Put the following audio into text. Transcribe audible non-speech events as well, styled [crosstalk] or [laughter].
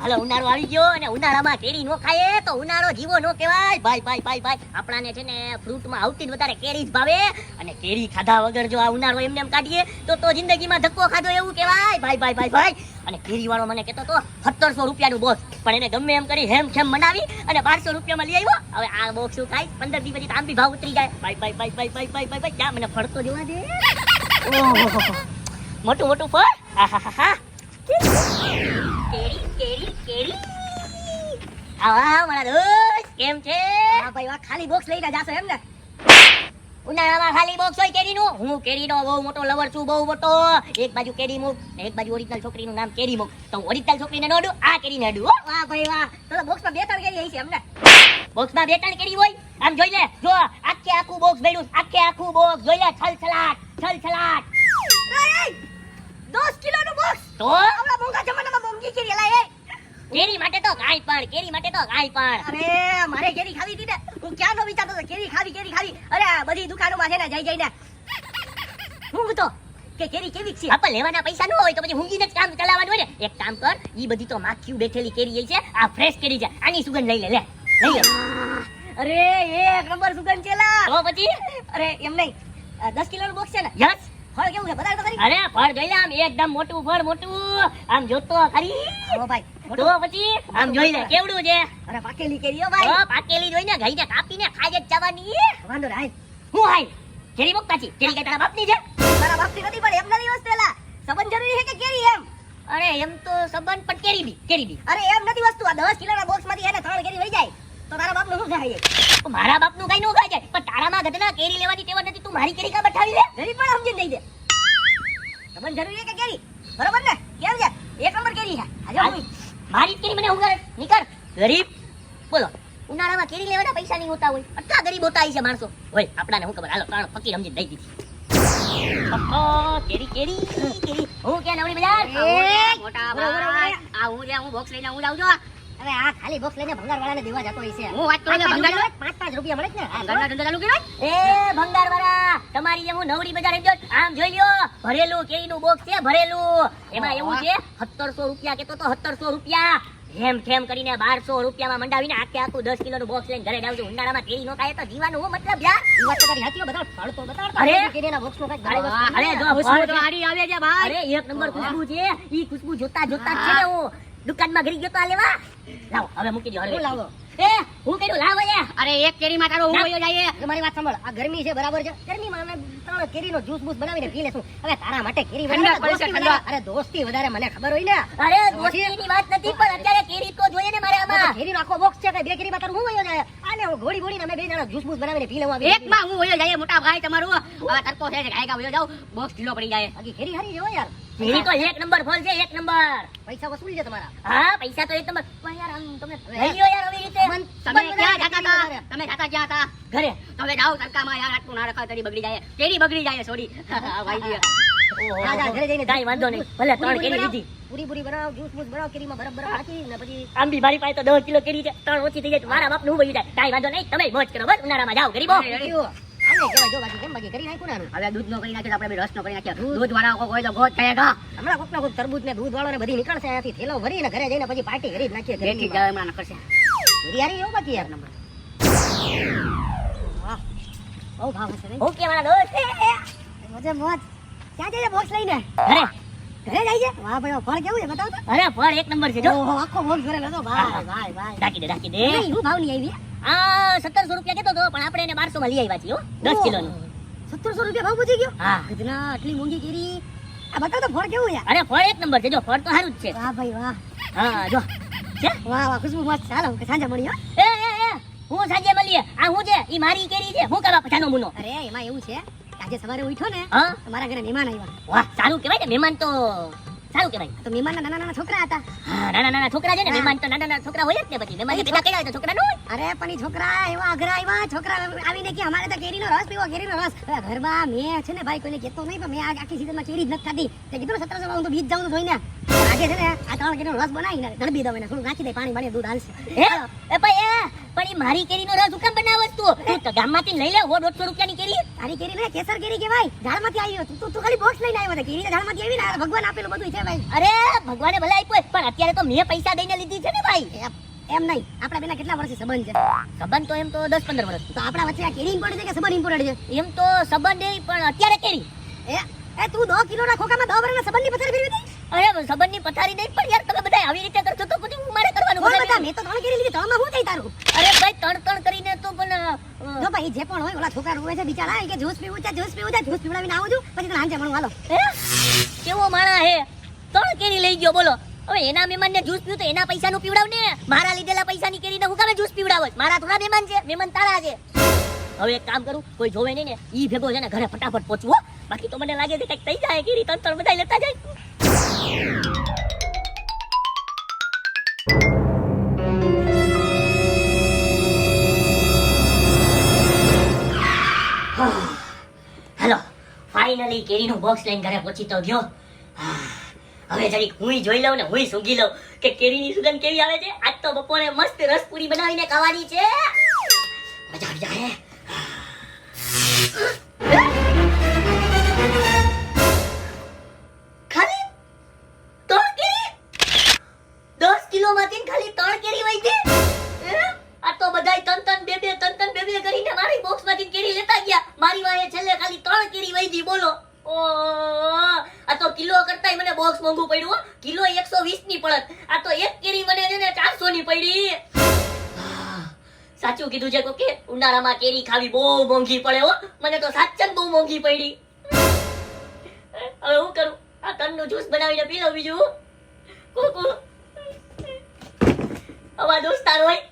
હાલો ઉનાળો આવી ગયો અને ઉનાળામાં કેરી નો ખાય તો ઉનાળો જીવો નો કહેવાય ભાઈ ભાઈ ભાઈ ભાઈ આપણાને છે ને ફ્રૂટમાં આવતી જ વધારે કેરી જ ભાવે અને કેરી ખાધા વગર જો આ ઉનાળો એમને એમ કાઢીએ તો તો જિંદગીમાં ધક્કો ખાધો એવું કહેવાય ભાઈ ભાઈ ભાઈ ભાઈ અને કેરી વાળો મને કહેતો તો સત્તરસો રૂપિયાનું બોક્સ પણ એને ગમે એમ કરી હેમ છેમ મનાવી અને બારસો રૂપિયામાં લઈ આવ્યો હવે આ બોક્સ શું ખાય પંદર દિવસ પછી આમ ભાવ ઉતરી જાય ભાઈ ભાઈ ભાઈ ભાઈ ભાઈ ભાઈ ભાઈ ક્યાં મને ફરતો જોવા દે મોટું મોટું ફળ આહા હા હા કેરી છે બહુ મોટો એક બાજુ કેરી મુક એક બાજુ ઓરિજિનલ છોકરીનું નામ કેરી મુક તો ઓરિજિનલ છોકરીને આ કેરીને અડું હો વાહ ભાઈ વાહ તો બોક્સમાં બે ત્રણ કેરી છે એમ ને બોક્સમાં બે ત્રણ કેરી હોય આમ જોઈ લે જો આખે આખું બોક્સ ભર્યું આખે આખું બોક્સ જોઈ લે છલછલાટ છલછલાટ દસ કિલોનું બોક્સ. તો? આપણા મોંઘા જમાનામાં મોંઘી કેરી લાય કેરી માટે તો કાંઈ પણ કેરી માટે તો કાંઈ પણ. અરે મારે કેરી ખાવી હતી ને. હું ક્યાંનો વિચારતો હતો કેરી ખાવી કેરી ખાવી. અરે બધી દુકાનોમાં છે ને જઈ જઈને. હું તો કે કેરી કેવી છે? આપણે લેવાના પૈસા ન હોય તો પછી હુંગીને જ કામ ચલાવવાનું હોય ને. એક કામ કર ઈ બધી તો માખીયું બેઠેલી કેરી છે આ ફ્રેશ કેરી છે. આની સુગંધ લઈ લે લે. લઈ લે. અરે એક નંબર સુગંધ છે લા. તો પછી? અરે એમ નહીં. દસ કિલો કિલોનું બોક્સ છે ને. યસ. ફળ કેવું છે? બતાડ તો ખરી. અરે ફળ જોઈ લે આમ એકદમ મોટું ફળ મોટું. આમ જોતો ખરી. ઓ ભાઈ તો પછી આમ જોઈ લે કેવડું છે? અરે પાકેલી કેરી હો તો ભાઈ પાકેલી જોઈને ઘઈને કાપીને ખાઈ જ જવાની. વાંધો નહીં હું હાઈ કેરી મુકતા છી કેરી કે તારા બાપની છે? મારા બાપની નથી પણ એમ નથી વસ્તુ એલા સંબંધ જરૂરી છે કે કેરી એમ? અરે એમ તો સંબંધ પણ કેરી બી કેરી બી. અરે એમ નથી વસ્તુ. આ દસ કિલોના બોક્સમાંથી એને ત્રણ કેરી વહી જાય. તો તારા બાપનું શું થાય? તો મારા બાપનું કઈ નું ખાઈ જાય પણ તારામાં ઘટના કેરી લેવાની ટેવ નથી તું મારી કેરી કા બઠાવી લે? ગરીબ પણ સમજી દઈ દે. તમને જરૂરી કે કેરી? બરોબર ને? કેમ છે? એક નંબર કેરી છે. આજે મારી કેરી મને ઉગાડે નીકળ. ગરીબ. બોલો. ઉનાળામાં કેરી લેવાના પૈસા નહીં હોતા હોય. આટલા ગરીબ હોતા છે માણસો. હોય આપણાને હું ખબર? હાલો ત્રણ ફકીર સમજી દઈ દીધી. કેરી કેરી કેરી. હું કે નવડી બજાર? મોટા આ હું જે હું બોક્સ લઈને હું છું અરે આ ખાલી બોક્સ લઈને ભંગાર વાળાને દેવા જતો હશે હું વાત કરું ભંગાર પાંચ પાંચ રૂપિયા મળે? ને? ભંગાર ધંધો ચાલુ કર્યો એ ભંગાર વાળા તમારી જેમ હું નવરી બજાર ગયો આમ જોઈ લ્યો ભરેલું કેરીનું બોક્સ છે ભરેલું. એમાં એવું છે સત્તરસો રૂપિયા કેતો તો સત્તરસો રૂપિયા. હેમ ઠેમ કરીને બારસો રૂપિયામાં મંડાવીને આખે આખું દસ કિલોનું બોક્સ લઈને ઘરે છું. ઉનાળામાં કેરી નો ખાય તો જીવાનું હું મતલબ યાર? વાત તો તારી અરે. કેરીના બોક્સનો કાંઈક અરે, અરે, જો ખુશ્બુ તો આડી આવે છે ભાઈ. અરે એક નંબર ખુશ્બુ છે. ઈ ખુશ્બુ જોતા જોતા છે ને હું. દુકાનમાં ઘરી ગયો તો આ લેવા. લાવો હવે મૂકી દો હું લાવો. એ હું કર્યું? લાવો યા અરે એક કેરીમાં તારો હું ના. વયો જાય એ. મારી વાત સાંભળ. આ ગરમી છે બરાબર છે? ગરમીમાં અમે ત્રણ કેરીનો જ્યુસ બૂસ બનાવીને પી લેશું. હવે તારા માટે કેરી દોસ્તી. વધારે- અરે દોસ્તી વધારે મને ખબર હોય ને. અરે દોસ્તીની વાત નથી પણ અત્યારે કેરી તો જોઈએ ને મારે આમાં. કેરી નો આખો બોક્સ છે કે બે કેરીમાં તારું હું વયો જાય? આને હું ઘોડી ઘોડી અમે બે જણા જ્યુસ બૂસ બનાવીને પી લેવા એક માં હું વયો જાય મોટા ભાઈ તમારું. હવે તરકો છે ગાય ગા વયો જાવ બોક્સ ઢીલો પડી જાય. બાકી કેરી હારી છે યાર. કેરી તો એક નંબર ફોન છે એક નંબર. પૈસા વસૂલ છે તમારા. હા પૈસા તો એક નંબર. પણ યાર આમ તમે લઈ લ્યો યાર આવી રીતે. તમે ક્યાં જાતા હતા? તમે જાતા ક્યાં હતા? ઘરે. તમે જાઓ તડકામાં યાર આટલું ના તરી બગડી જાય. કેરી બગડી જાય સોરી. [laughs] ભાઈ જી. જા, જા, ઘરે જઈને કાંઈ વાંધો નહીં. ભલે ત્રણ કેરી. લીધી. પૂરી પૂરી બનાવ જ્યુસ બૂસ બનાવ કેરીમાં બરફ બરફ નાખી ને પછી આમ મારી પાસે તો દસ કિલો કેરી છે. ત્રણ ઓછી થઈ જાય મારા બાપનું હું બની જાય. કાંઈ વાંધો નહીં. તમે મોજ કરો બસ. ઉનાળામાં જાઓ ગરીબો. અરે, અરે. કહેવાય, જો બાકી કેમ બાકી કરી નાખ્યું ને હવે દૂધ નો કરી નાખ્યો આપણે રસ નો કરી નાખ્યો. દૂધ વાળા કોઈ હોય તો ગોત કહેગા હમણાં કોકના કોક તરબૂચ ને દૂધ વાળો ને બધી નીકળશે અહીંયાથી. થેલો ભરીને ઘરે જઈને પછી પાર્ટી કરી જ નાખીએ રેટી ગરમીમાં. હમણાં કરશે. કેરી એવું બાકી યાર નંબર. બહુ ભાવ હશે નહીં મારા દોસ્ત મજે મોજ. ક્યાં જઈએ બોક્સ લઈને? ઘરે. ઘરે જાય વાહ ભાઈ ફળ કેવું છે બતાવો તો. અરે ફળ એક નંબર છે. જો. આખો બોક્સ ભરેલો હતો ભાઈ ભાઈ ભાઈ ઢાંકી દે ઢાંકી દે. નહીં, ભાવની આવી આ સત્તરસો રૂપિયા કેતો હતો પણ આપણે એને બારસો માં લઈ આવ્યા છીએ દસ કિલો નું સત્તરસો રૂપિયા ભાવ પૂછી ગયો? હા. ગધના આટલી મોંઘી કેરી. આ બતાવો તો ફળ કેવું યાર? અરે ફળ એક નંબર છે. જો ફળ તો સારું જ છે. વાહ ભાઈ વાહ. હા જો. છે? વાહ વાહ ખુશ્બુ મસ્ત. ચાલો કે સાંજે મળીએ એ એ એ હું સાંજે મળીએ. આ હું છે? ઈ મારી કેરી છે. હું કરવા પછાનો મુનો? અરે એમાં એવું છે. આજે સવારે ઉઠ્યો ને હા? મારા ઘરે મહેમાન આવ્યા. વાહ સારું કહેવાય ને. મહેમાન તો સારું કહેવાય. તો મહેમાન નાના નાના છોકરા હતા. હા નાના નાના છોકરા છે ને મહેમાન તો નાના નાના છોકરા હોય જ ને પછી. મહેમાન કર્યા હોય તો છોકરા ન અરે પણ છોકરા એવા અઘરા આવ્યા છોકરા આવીને કે અમારે તો કેરીનો રસ પીવો કેરીનો રસ. ઘરમાં મેં છે ને ભાઈ કોઈને કહેતો નહીં પણ મેં આખી સીઝનમાં કેરી જ નથી ખાધી. તે કીધું ને સત્તરસો હું તો બીજ જાઉં તો જોઈને. આજે છે ને આ ત્રણ કેરીનો રસ બનાવીને ગળબી દઉં એને. થોડું નાખી દે પાણી પાણી દૂધ હાલશે એ ભાઈ એ પણ એ મારી કેરીનો રસ હું કેમ બનાવસ તું તું તો ગામમાંથી લઈ લે ઓ 150 રૂપિયાની કેરી. તારી કેરી ને કેસર કેરી કહેવાય. ઝાડમાંથી આવી તું તું- ખાલી બોક્સ લઈને આવ્યો કેરી ઝાડમાંથી આવી ને ભગવાન આપેલું બધું છે ભાઈ. અરે ભગવાને ભલે આપ્યો પણ અત્યારે તો મેં પૈસા દઈને લીધી છે ને ભાઈ. એમ એમ નહીં. આપણા બેના કેટલા વર્ષથી સંબંધ છે? સંબંધ તો એમ તો દસ પંદર વર્ષ. તો આપણા વચ્ચે આ કેરી ઇમ્પોર્ટન્ટ છે કે સંબંધ ઇમ્પોર્ટન્ટ છે? એમ તો સંબંધ એ પણ અત્યારે કેરી. એ એ તું દો કિલોના ખોખામાં દો વર્ષના સંબંધની પથારી ફેરવી દે અરે સંબંધની પથારી નહીં પણ યાર તમે બધા આવી રીતે કરશો તો પછી હું મારે કરવાનું કોણ બધા મેં તો ત્રણ કરી લીધી ત્રણમાં હું થઈ તારું? અરે ભાઈ ત્રણ ત્રણ કરીને તો પણ જો ભાઈ જે પણ હોય ઓલા છોકરા રોવે છે બિચારા કે જ્યુસ પીવું છે જ્યુસ પીવું છે જ્યુસ પીવડાવીને આવું છું પછી તને હાંજે પણ હાલો. કેવો માણા હે? ત્રણ કેરી લઈ ગયો બોલો. હવે એના મહેમાનને જ્યુસ પીવું તો એના પૈસાનું પીવડાવ ને. મારા લીધેલા પૈસા ની કેરીને હું કામે જ્યુસ પીવડાવો મારા થોડા મહેમાન છે મહેમાન તારા છે. હવે એક કામ કરું કોઈ જોવે નહીં ને ઈ ભેગો છે ને ઘરે ફટાફટ પહોંચવો બાકી તો મને લાગે છે કંઈક થઈ જાય કેરી ત્રણ બધા લેતા જાય. હેલો ફાઇનલી કેરીનું બોક્સ લઈને ઘરે પહોંચી તો ગયો. હવે જરીક હુંય જોઈ લઉં ને હું સૂંઘી લઉં કે કેરીની સુગંધ કેવી આવે છે? આજ તો બપોરે મસ્ત રસપુરી બનાવીને ખાવાની છે. મજા આવી જાય બે કરીને મારી બોક્સ કેરી લેતા ગયા. મારી વાહે છેલ્લે ખાલી ત્રણ કેરી વહી બોલો. ઓ, આ તો કિલો કરતાય મને બોક્સ મોંઘું પડ્યું કિલો એકસો વીસની પડત. આ તો એક કેરી મને છે ને 400 ની પડી. સાચું કીધું છે કોકે? ઉનાળામાં કેરી ખાવી બહુ મોંઘી પડે, હો. મને તો સાચે જ બહુ મોંઘી પડી. હવે હું કરું? આ તનનું જ્યુસ બનાવીને પી લઉં બીજું. કોકો. આવા દોસ્તાર હોય.